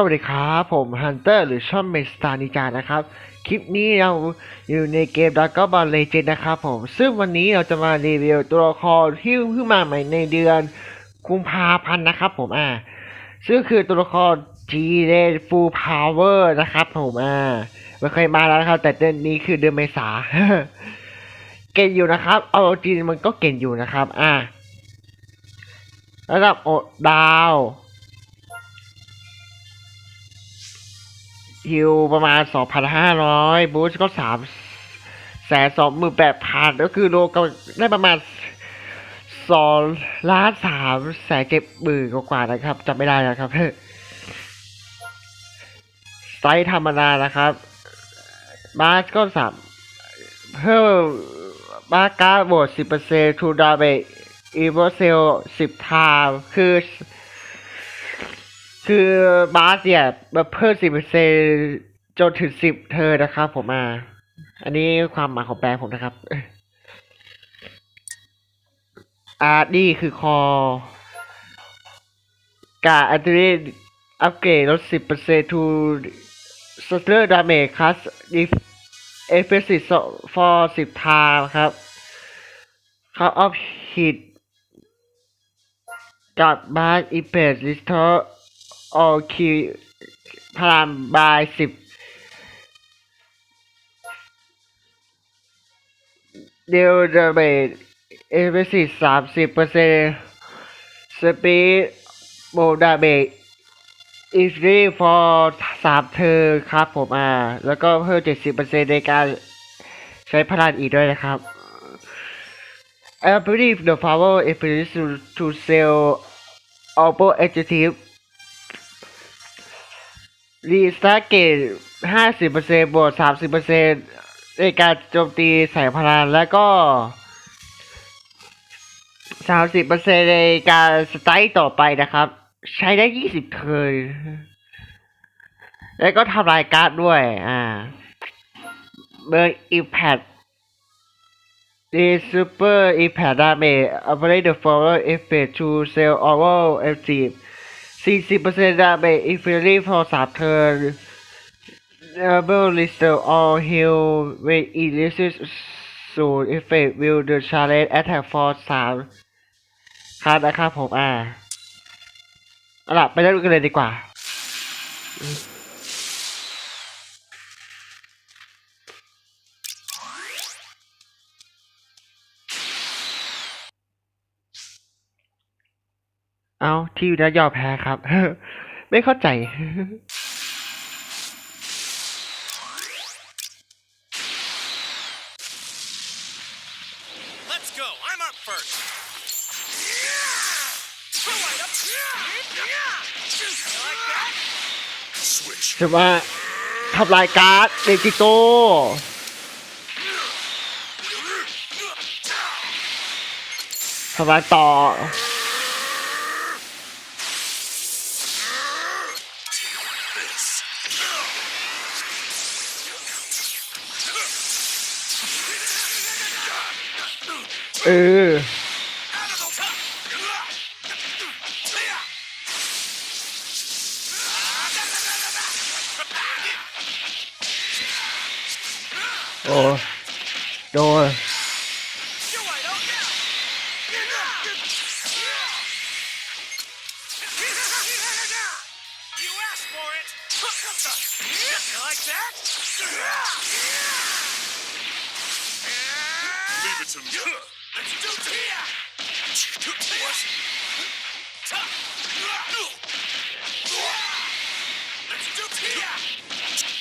สวัสดีครับ ผมฮันเตอร์หรือช่องเมสตานิจานะครับ คลิปนี้เราอยู่ในเกมด r a ก้ b บอลเลเจนนะครับผม ซึ่งวันนี้เราจะมารีวิวตัวละครที่เพิ่งมาใหม่ในเดือนกุมภาพันธ์นะครับผมอ่าซึ่งคือตัวละคร G r a Full Power นะครับผมอ่าไม่เคยมาแล้วนะครับ แต่เดือนนี้คือเดือนเมษาเก่งอยู่นะครับเอาจริงมันก็เก่งอยู่นะครับ อ่าระดับโอดาว ฮิวประมาณ 2,500 บูสก็สามแสนสองหมื่นแปดพันก็คือโลก็ได้ประมาณสองล้านสามแสนเจ็ดหมื่นกว่าๆนะครับจำไม่ได้นะครับไซส์ธรรมดานะครับบาสก็สามเพิ่มบาสการ์ดโหวตสิบเปอร์เซ็นต์ทูดาเบอีโวเซลสิบทามคือ คือบาสเนี่ยมาเพิ่มสิบเปอร์เซ็นจนถึงสิบเธอนะครับ ผมอ่าอันนี้ความหมายของแปลผมนะครับ อ่านี่คือคอ กาอันนี้อัปเกรดลดสิบเปอร์เซ็นต์ to s t r damage class if effective for สิบทาครับ Cut off hit กับบาสอีเพสลิสเตอร์ โอคิพลังบายสิบเดลเดเบตเอฟสิสามสิบเปอร์เซ็นต์สปีดโบดาเบตอีฟรีฟอร์สามเธอครับผมอ่า แล้วก็เพิ่มเจ็ดสิบเปอร์เซ็นต์ในการใช้พลังอีกด้วยนะครับ I believe the power is to, to sell all adjective รีสตาร์เกตห้าสิบเปอร์เซ็นต์บวกสามสิบเปอร์เซ็นต์ในการโจมตีแสงพลังแล้วก็สามสิบเปอร์เซ็นต์ในการสไตล์ต่อไปนะครับ ใช้ได้ยี่สิบเทิร์นแล้วก็ทำลายการ์ดด้วย อ่าเบอร์อิมแพด The super impact damage apply the follow effect to sell oral active 40% damage infinity for 3 turn double List of all heal when it reaches soon effect will the challenge attack for 3ครับนะครับผมอ่าเอาล่ะไปเล่นกันเลยดีกว่า ที่อยู่นะยอมแพ้ครับ ไม่เข้าใจ Let's go. I'm up first. Throw it up. You like that? Switch. ถือว่าทำลายการ์ดเดจิโตทำลายต่อ เออ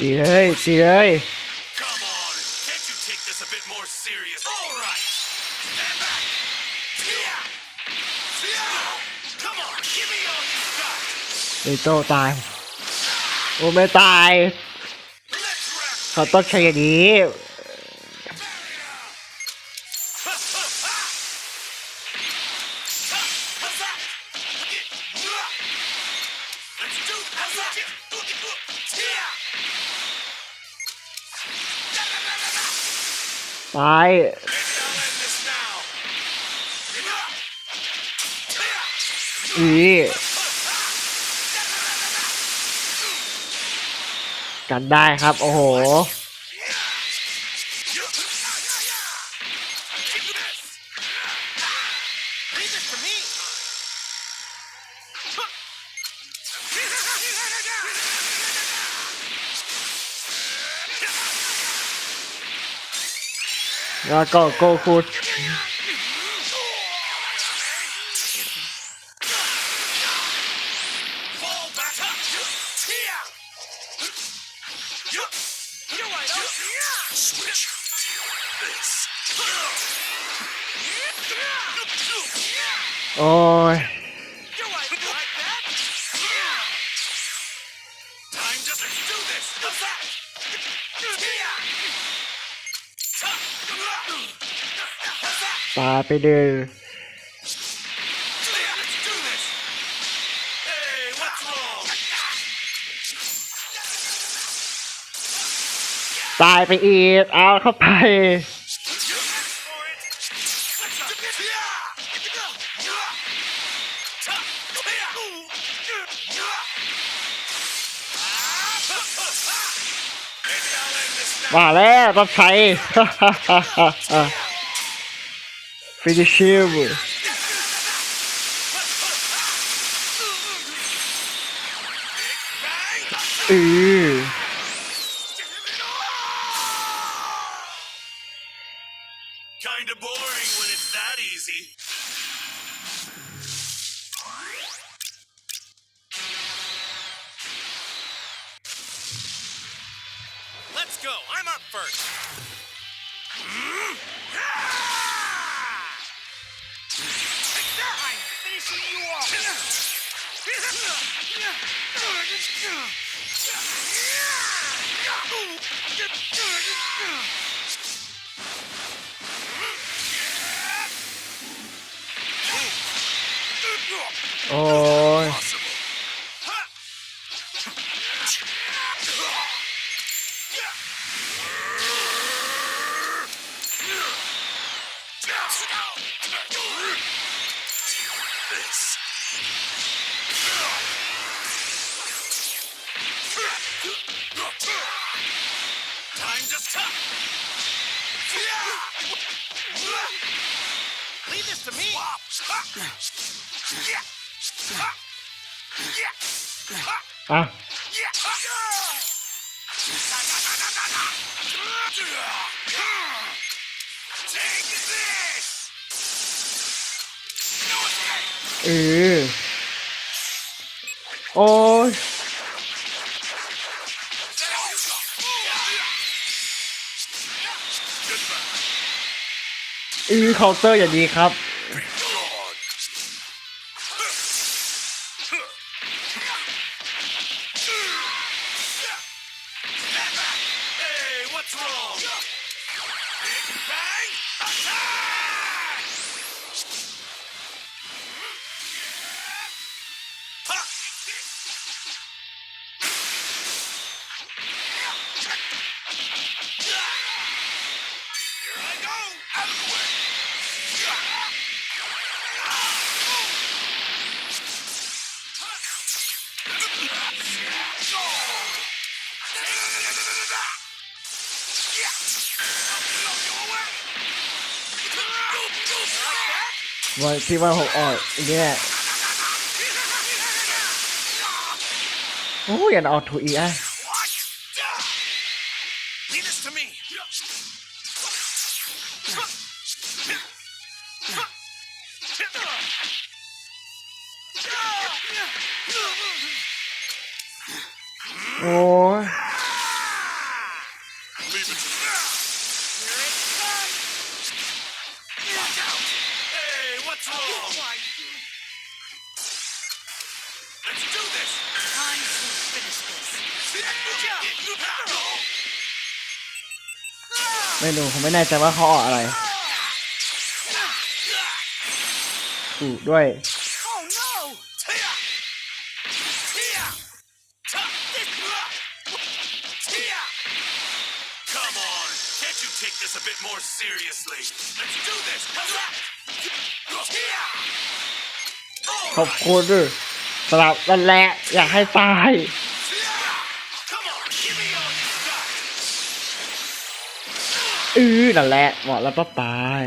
ตีเลยตีเลย Come on! Can't you take this a bit more serious? All right! Stand back! Yeah! Yeah! Come on! Give me all you got! เดจิโตตาย โอ้ไม่ตาย Let's wrap เขาต้องใช้อย่างนี้ Let's do Yeah! ตายอีกันได้ครับ โอ้โห แล้วก็โตายไปเด้อตายไปอีก เอาเข้าไป มาแล้วต้องใช้ฟินิชิมอือ Oh. Leave this to me. อะ Take this! เออโอ้ย อือเคาน์เตอร์อย่างนี้ครับ นออกถูกอีกอะ What? Leave this to me. โอ้ย Leave it to me. ไม่รู้ผมไม่แน่ใจว่าเขาออกอะไรถูกด้วย Oh no! Tia! Tia! Tia! Come on! Can't you take this a bit more seriously? Let's do this! How's that? Tia! ขอบคุณด้วยสำหรับวันแรกอยากให้ตาย อือนั่นแหละเหมาะแล้วป้าปาย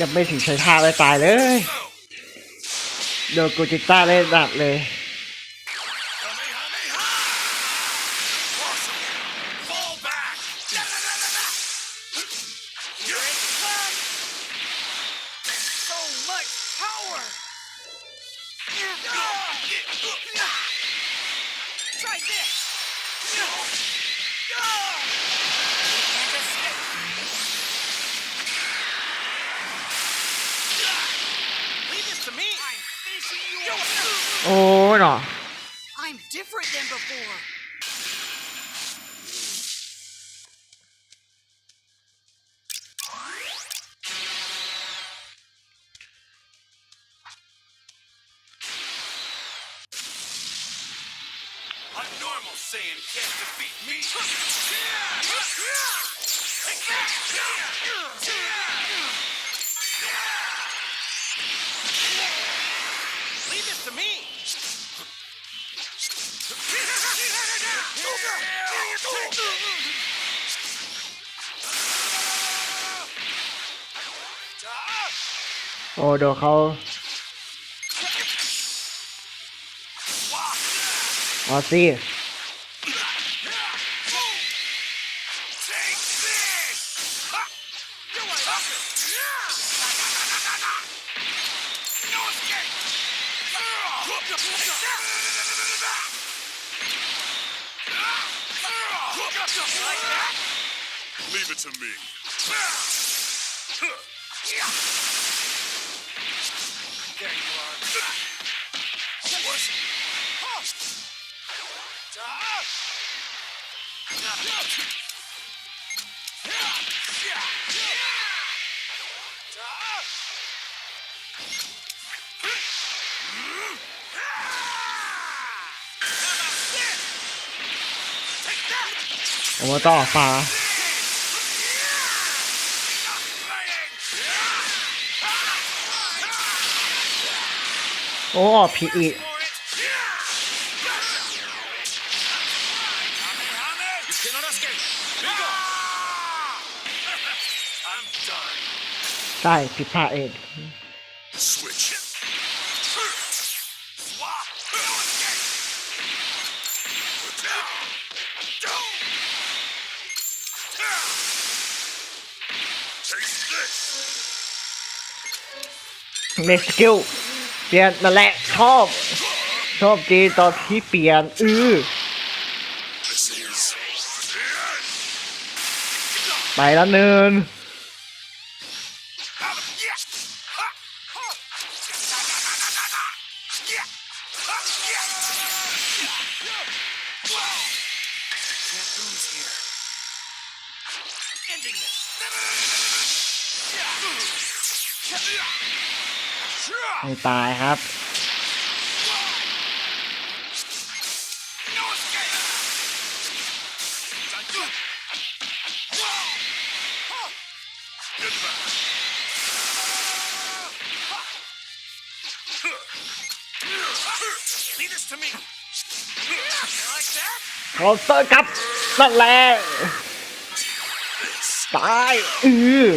ยังไม่ถึงใช้ท่าเลยตายเลย Go. โดนกูจิต้าเล่นดัดเลย โอ้ยเนาะ I'm different than before! โอ้เดนเขาออซี่ ผมว่าต้อฟ้าโอ้พีอีใช่ผิดพลาดเอง ในสกิลเปลี่ยนนั่นแหละชอบชอบจีตอนที่เปลี่ยนอือไปแล้วเนิน ไม่ตายครับ No escape. Get back. Leave this to me. You like that? เคาน์เตอร์ครับนั่นแหละ This. ตายอือ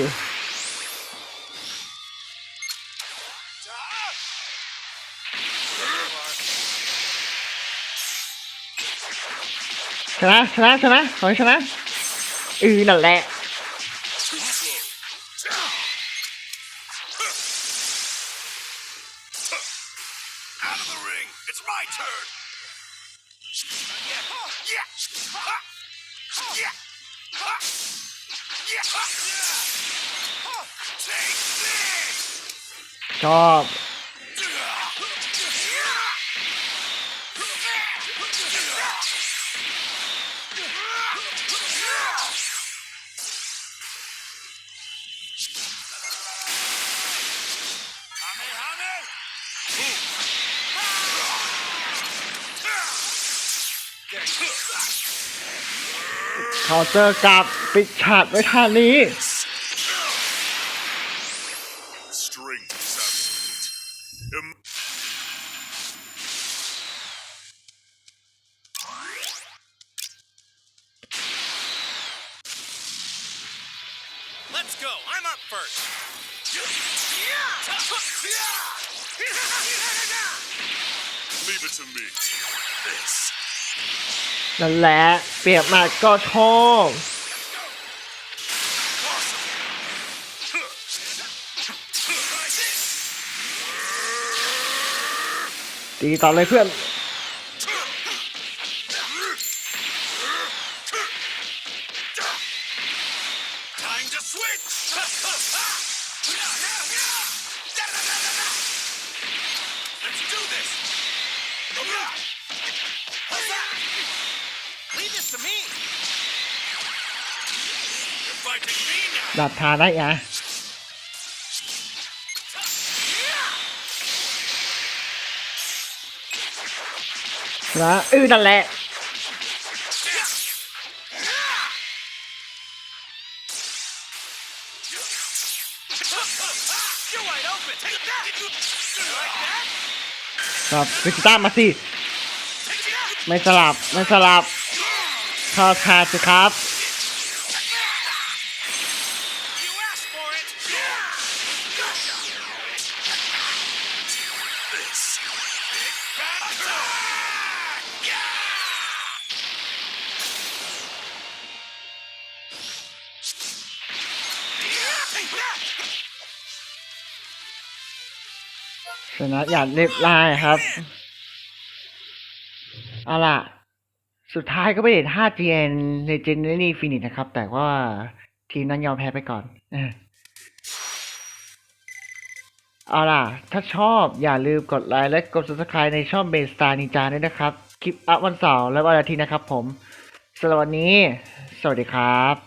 ชนะชนะชนะขอให้ชนะอือนั่นแหละ Too slow. Out เคาน์เตอร์กลับปิดฉากไว้ท่านี้ Strength is absolute. Em- Let's go. I'm up first. Leave it to me. This. นั่นแหละเปียกมาก็ชอบตีต่อเลยเพื่อน ดาบทาได้ยะนะอือนั่นแหละครับวิจิต้ามาสิ ไม่สลับ ไม่สลับเข้าทาสิครับ ชนะอย่างเรียบร้อยครับเอาล่ะ สุดท้ายก็ไม่ได้ 5GN ในเจนนี่ฟินิชนะครับ แต่ว่าทีมนั้นยอมแพ้ไปก่อนเออเอาล่ะ ถ้าชอบอย่าลืมกดไลค์และกด subscribe ในช่องเบสตาร์นิจาด้วยนะครับ คลิปอัพวันเสาร์และวันอาทิตย์นะครับผมสำหรับวันนี้ สวัสดีครับ